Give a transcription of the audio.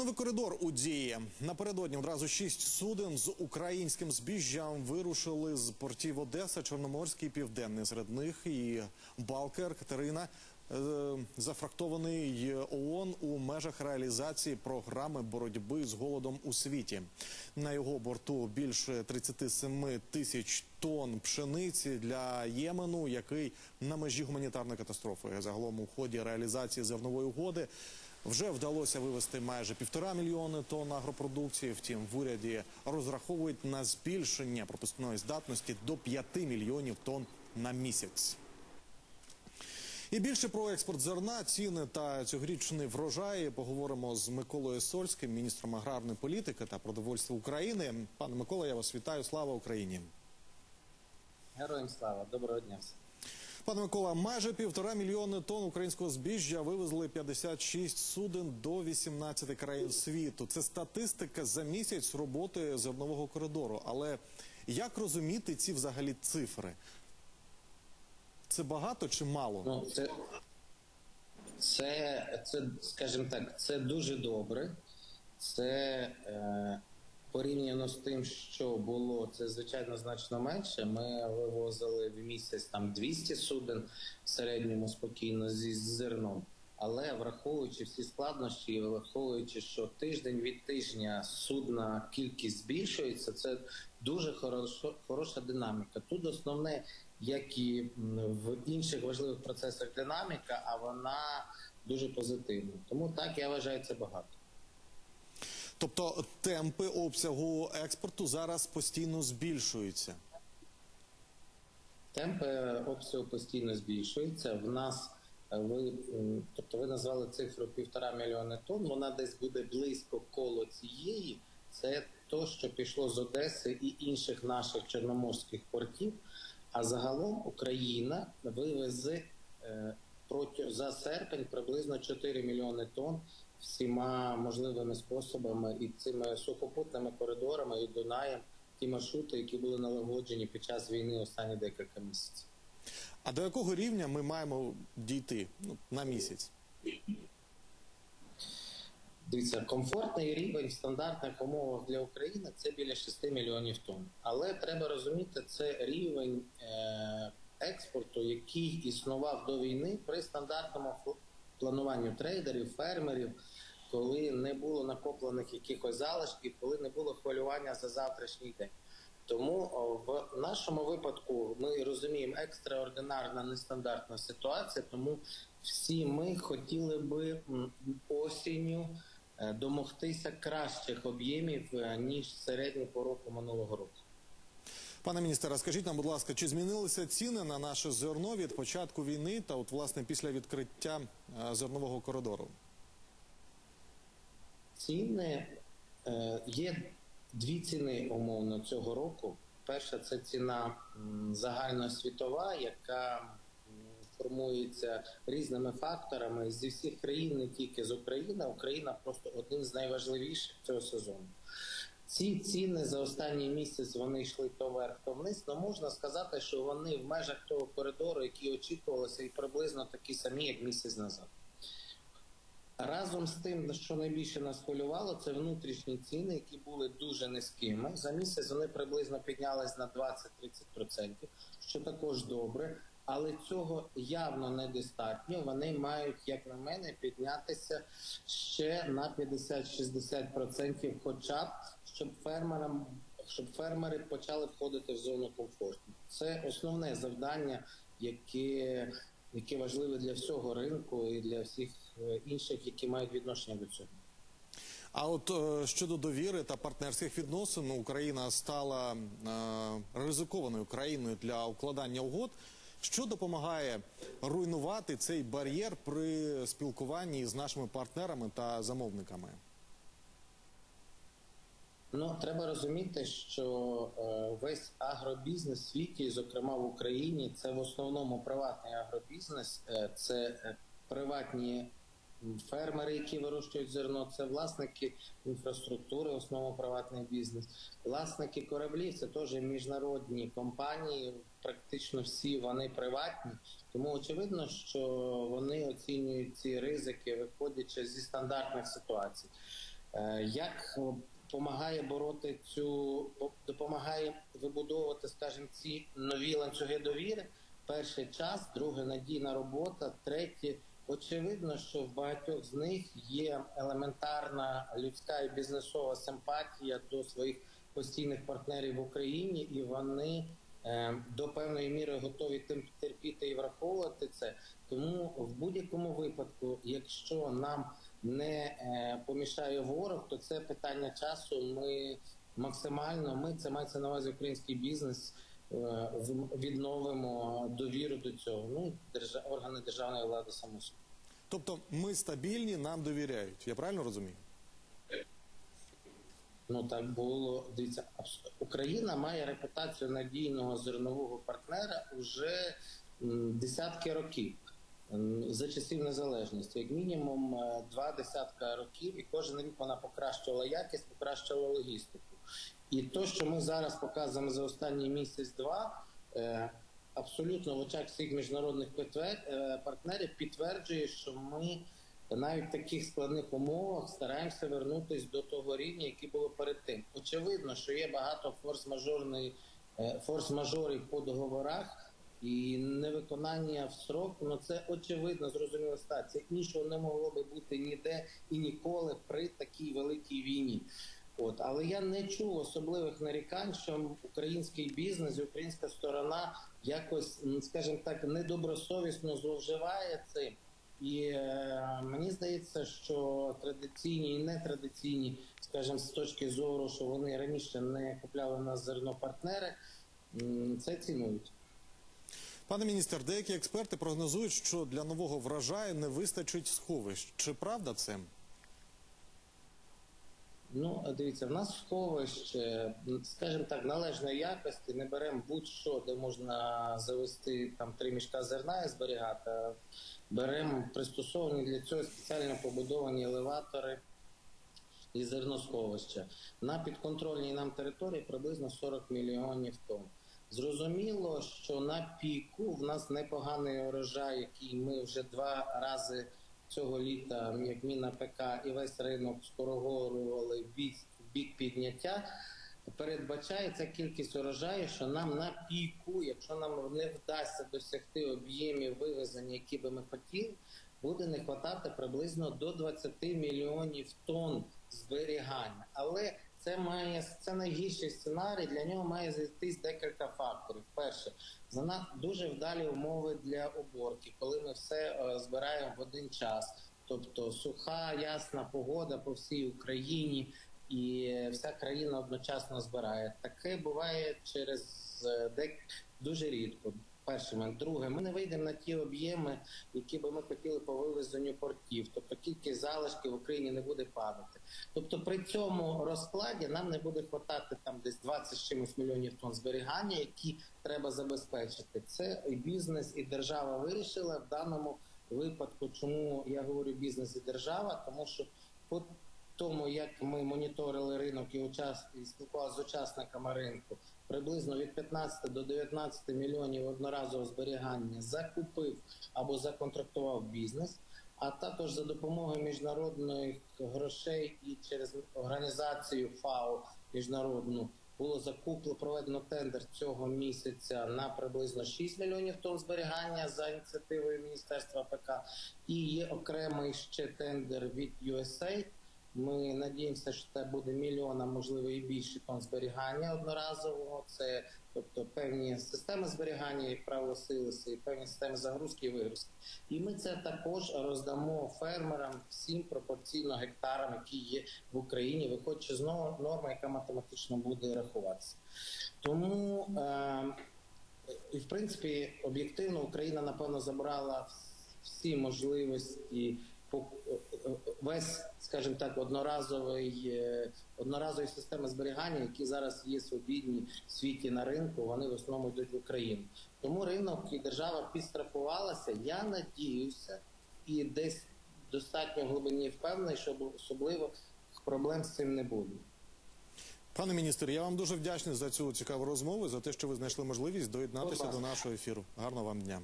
Новий коридор у дії напередодні одразу шість суден з українським збіжжям вирушили з портів Одеса, Чорноморський, Південний. Серед них і Балкер Катерина, е, зафрактований ООН у межах реалізації програми боротьби з голодом у світі. На його борту більше 37 тисяч тонн пшениці для Ємену, який на межі гуманітарної катастрофи. Загалом у ході реалізації зернової угоди. Вже вдалося вивезти майже півтора мільйони тонн агропродукції. Втім, в уряді розраховують на збільшення пропускної здатності до 5 мільйонів тонн на місяць. І більше про експорт зерна, ціни та цьогорічний врожай поговоримо з Миколою Сольським, міністром аграрної політики та продовольства України. Пане Микола, я вас вітаю. Слава Україні. Героям слава, доброго дня всім. Пане Микола, майже півтора мільйони тонн українського збіжжя вивезли 56 суден до 18 країн світу. Це статистика за місяць роботи зернового коридору. Але як розуміти ці взагалі цифри? Це багато чи мало? Ну, це, це, це, скажімо так, це дуже добре. Це е, порівняно з тим, що було, це звичайно значно менше. Ми вивозили в місяць там 200 суден в середньому спокійно зі зерном. Але враховуючи всі складнощі, враховуючи, що тиждень від тижня судна кількість збільшується, це дуже хорошо, хороша динаміка. Тут основне, як і в інших важливих процесах, динаміка, а вона дуже позитивна. Тому так я вважаю це багато. Тобто темпи обсягу експорту зараз постійно збільшуються. Темпи обсягу постійно збільшуються. В нас е, ви, тобто ви назвали цифру півтора мільйони тонн. Вона десь буде близько коло цієї. Це то, що пішло з Одеси і інших наших чорноморських портів. А загалом Україна вивезе е, проти за серпень приблизно 4 мільйони тонн всіма можливими способами і цими сухопутними коридорами і Дунаєм ті маршрути, які були налагоджені під час війни останні декілька місяців. А до якого рівня ми маємо дійти ну, на місяць? Дивіться, комфортний рівень в стандартних умовах для України це біля 6 мільйонів тонн. Але треба розуміти, це рівень е, експорту, який існував до війни при стандартному плануванню трейдерів, фермерів, коли не було накоплених якихось залишків, коли не було хвилювання за завтрашній день. Тому в нашому випадку ми розуміємо екстраординарна нестандартна ситуація. Тому всі ми хотіли би осінню е, домогтися кращих об'ємів е, ніж середній по року минулого року. Пане міністре, скажіть нам, будь ласка, чи змінилися ціни на наше зерно від початку війни та от власне після відкриття е, зернового коридору? Ціни е, є дві ціни умовно цього року. Перша це ціна загальносвітова, яка формується різними факторами зі всіх країн, не тільки з України. Україна просто один з найважливіших цього сезону. Ці ціни за останній місяць вони йшли то вверх, то вниз. але можна сказати, що вони в межах того коридору, який очікувалося, і приблизно такі самі, як місяць назад. Разом з тим, що найбільше нас хвилювало, це внутрішні ціни, які були дуже низькими. За місяць вони приблизно піднялись на 20-30%, що також добре. Але цього явно недостатньо. Вони мають, як на мене, піднятися ще на 50-60%, хоча б щоб фермерам, щоб фермери почали входити в зону комфорту. Це основне завдання, яке, яке важливе для всього ринку і для всіх е, інших, які мають відношення до цього. А от е, щодо довіри та партнерських відносин, Україна стала е, ризикованою країною для укладання угод. Що допомагає руйнувати цей бар'єр при спілкуванні з нашими партнерами та замовниками? Ну треба розуміти, що е, весь агробізнес в світі, зокрема в Україні, це в основному приватний агробізнес, е, це е, приватні фермери, які вирощують зерно, це власники інфраструктури, в основному приватний бізнес, власники кораблів, це теж міжнародні компанії. Практично всі вони приватні, тому очевидно, що вони оцінюють ці ризики, виходячи зі стандартних ситуацій. Е, Як допомагає бороти цю, допомагає вибудовувати, скажімо, ці нові ланцюги довіри? Перший час, друге надійна робота, третє. Очевидно, що в багатьох з них є елементарна людська і бізнесова симпатія до своїх постійних партнерів в Україні, і вони е, до певної міри готові тим терпіти і враховувати це. Тому в будь-якому випадку, якщо нам не е, помішає ворог, то це питання часу. Ми максимально ми це мається на увазі український бізнес. Е, Відновимо довіру до цього. Ну держа, органи державної влади само собою. Тобто ми стабільні, нам довіряють. Я правильно розумію? Ну так було. Дивіться, Україна має репутацію надійного зернового партнера уже десятки років за часів незалежності, як мінімум е, два десятка років, і кожен рік вона покращувала якість, покращувала логістику. І то, що ми зараз показуємо за останній місяць-два, е, абсолютно в очах всіх міжнародних е, партнерів підтверджує, що ми навіть в таких складних умовах стараємося вернутися до того рівня, який було перед тим. Очевидно, що є багато форс-мажорної е, форс-мажорів по договорах і невиконання в срок. Ну це очевидно зрозуміла ситуація. Іншого не могло би бути ніде і ніколи при такій великій війні. От, але я не чув особливих нарікань, що український бізнес і українська сторона якось, скажімо так, недобросовісно зловживає цим. І е, мені здається, що традиційні і нетрадиційні, скажімо, з точки зору, що вони раніше не купляли в нас зерно партнери, це цінують. Пане міністр, деякі експерти прогнозують, що для нового врожаю не вистачить сховищ. Чи правда це? Ну, дивіться, в нас сховище, скажімо так, належної якості, не беремо будь-що, де можна завести там три мішка зерна і зберігати. Беремо пристосовані для цього спеціально побудовані елеватори і зерносховища. На підконтрольній нам території приблизно 40 мільйонів тонн. Зрозуміло, що на піку в нас непоганий урожай, який ми вже два рази цього літа, як міна ПК і весь ринок скороговорювали в бік, бік підняття. Передбачається кількість урожаю, що нам на піку, якщо нам не вдасться досягти об'ємів вивезення, які би ми хотіли, буде не хватати приблизно до 20 мільйонів тонн зберігання. Але це має це найгірший сценарій. Для нього має зійтись декілька факторів. Перше, за нас дуже вдалі умови для уборки, коли ми все е, збираємо в один час. Тобто суха, ясна погода по всій Україні, і вся країна одночасно збирає. Таке буває через е, дек дуже рідко. Перший момент. Друге, ми не вийдемо на ті об'єми, які би ми хотіли по вивезенню портів. Тобто кількість залишків в Україні не буде падати. Тобто при цьому розкладі нам не буде хватати там десь 20 з чимось мільйонів тонн зберігання, які треба забезпечити. Це і бізнес, і держава вирішила в даному випадку. Чому я говорю бізнес і держава? Тому що по тому, як ми моніторили ринок і учас і спілкувалися з учасниками ринку, приблизно від 15 до 19 мільйонів одноразового зберігання закупив або законтрактував бізнес, а також за допомогою міжнародних грошей і через організацію ФАО міжнародну було закуплено проведено тендер цього місяця на приблизно 6 мільйонів тонн зберігання за ініціативою Міністерства ПК. І є окремий ще тендер від USAID. Ми надіємося, що це буде мільйон, а можливо і більше тонн зберігання одноразового. Це тобто певні системи зберігання, як правило, і певні системи загрузки і вигрузки. І ми це також роздамо фермерам всім пропорційно гектарам, які є в Україні, виходячи з нор- норми, яка математично буде рахуватися. Тому е, і в принципі об'єктивно Україна напевно забрала всі можливості по весь, скажімо так, одноразовий е, одноразові системи зберігання, які зараз є свобідні в світі на ринку, вони в основному йдуть в Україну. Тому ринок і держава підстрахувалася. Я надіюся, і десь достатньо глибині впевнений, що особливо проблем з цим не буде. Пане міністр, я вам дуже вдячний за цю цікаву розмову, за те, що ви знайшли можливість доєднатися до нашого ефіру. Гарного вам дня.